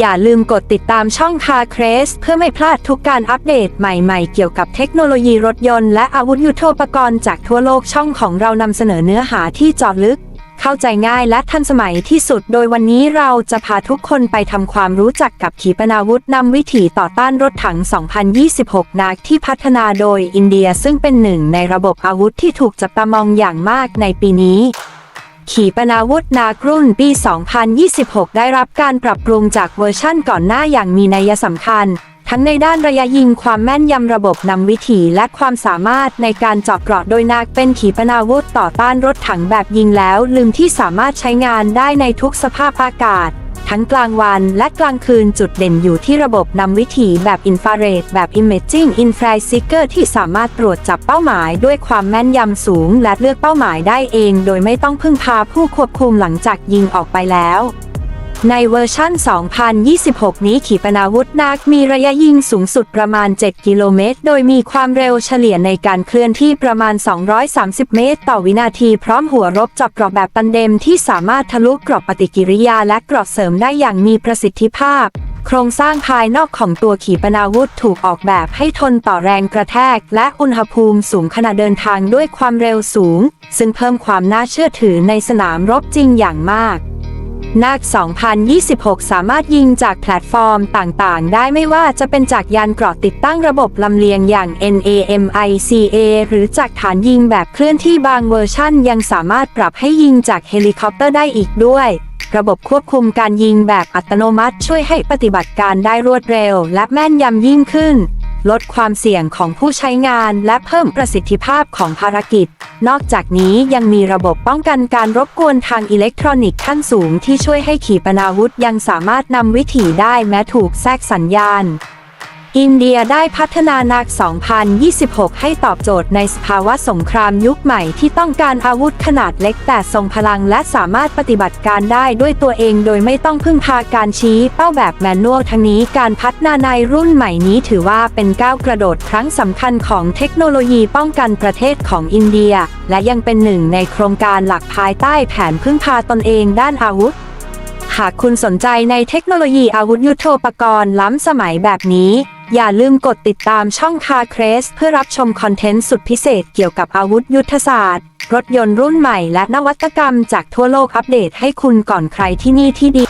อย่าลืมกดติดตามช่องคาเครสเพื่อไม่พลาดทุกการอัปเดตใหม่ๆ เกี่ยวกับเทคโนโลยีรถยนต์และอาวุธยุโทโธปกรณ์จากทั่วโลกช่องของเรานำเสนอเนื้อหาที่เจาะลึก เข้าใจง่ายและทันสมัยที่สุด โดยวันนี้เราจะพาทุกคนไปทำความรู้จักกับขีปนาวุธนำวิถีต่อต้านรถถัง 2026 นักที่พัฒนาโดยอินเดียซึ่งเป็นหนึ่งในระบบอาวุธที่ถูกจับตามองอย่างมากในปีนี้ ขีปนาวุธนาครุ่นปี 2026 ได้รับการปรับปรุงจากเวอร์ชั่นก่อนหน้าอย่างมีนัยสำคัญ ทั้งในด้านระยะยิงความแม่นยำระบบนำวิถีและความสามารถในการเจาะเกราะโดยนาคเป็นขีปนาวุธต่อต้านรถถังแบบยิงแล้วลืมที่สามารถใช้งานได้ในทุกสภาพอากาศ ทั้งกลางวันและกลางคืนจุดเด่นอยู่ที่ระบบนำวิถีแบบอินฟราเรดแบบ Imaging i n f r a s i c e r ที่สามารถตรวจจับเป้าหมายด้วยความแม่นยำสูง และเลือกเป้าหมายได้เอง โดยไม่ต้องพึ่งพาผู้ควบคุมหลังจากยิงออกไปแล้ว ในเวอร์ชั่น 2026 นี้ขีปนาวุธนาคมีระยะยิงสูงสุดประมาณ 7 กิโลเมตร โดยมีความเร็วเฉลี่ยในการเคลื่อนที่ประมาณ 230 เมตร ต่อวินาที พร้อมหัวรบจับกรอบแบบตันเดมที่สามารถทะลุกรอบปฏิกิริยาและกรอบเสริมได้อย่างมีประสิทธิภาพ โครงสร้างภายนอกของตัวขีปนาวุธถูกออกแบบให้ทนต่อแรงกระแทก และอุณหภูมิสูงขณะเดินทางด้วยความเร็วสูง ซึ่งเพิ่มความน่าเชื่อถือในสนามรบจริงอย่างมาก นาค 2026 สามารถยิงจากแพลตฟอร์มต่างๆ ได้ไม่ว่าจะเป็นจากยานเกราะติดตั้งระบบลำเลียงอย่าง NAMICA หรือจากฐานยิงแบบเคลื่อนที่บางเวอร์ชั่น ยังสามารถปรับให้ยิงจากเฮลิคอปเตอร์ได้อีกด้วย ระบบควบคุมการยิงแบบอัตโนมัติช่วยให้ปฏิบัติการได้รวดเร็ว และแม่นยำยิ่งขึ้น ลดความเสี่ยงของผู้ใช้งานและเพิ่มประสิทธิภาพของภารกิจ นอกจากนี้ยังมีระบบป้องกันการรบกวนทางอิเล็กทรอนิกส์ขั้นสูงที่ช่วยให้ขีปนาวุธยังสามารถนำวิถีได้แม้ถูกแทรกสัญญาณ อินเดียได้พัฒนานัก 2026 ให้ตอบโจทย์ในสภาวะสงครามยุคใหม่ที่ต้องการอาวุธขนาดเล็กแต่ทรงพลังและสามารถปฏิบัติการได้ด้วยตัวเองโดยไม่ต้องพึ่งพาการชี้เป้าแบบแมนนวลทั้งนี้การพัฒนาในรุ่นใหม่นี้ถือว่าเป็นก้าวกระโดดครั้งสำคัญของเทคโนโลยีป้องกันประเทศของอินเดีย และยังเป็นหนึ่งในโครงการหลักภายใต้แผนพึ่งพาตนเองด้านอาวุธหากคุณสนใจในเทคโนโลยีอาวุธยุโทโธปกรณ์ล้ำสมัยแบบนี้ อย่าลืมกดติดตามช่องคาเครสเพื่อรับชมคอนเทนต์สุดพิเศษเกี่ยวกับอาวุธยุทธศาสตร์ รถยนต์รุ่นใหม่และนวัตกรรมจากทั่วโลกอัปเดตให้คุณก่อนใครที่นี่ที่ดี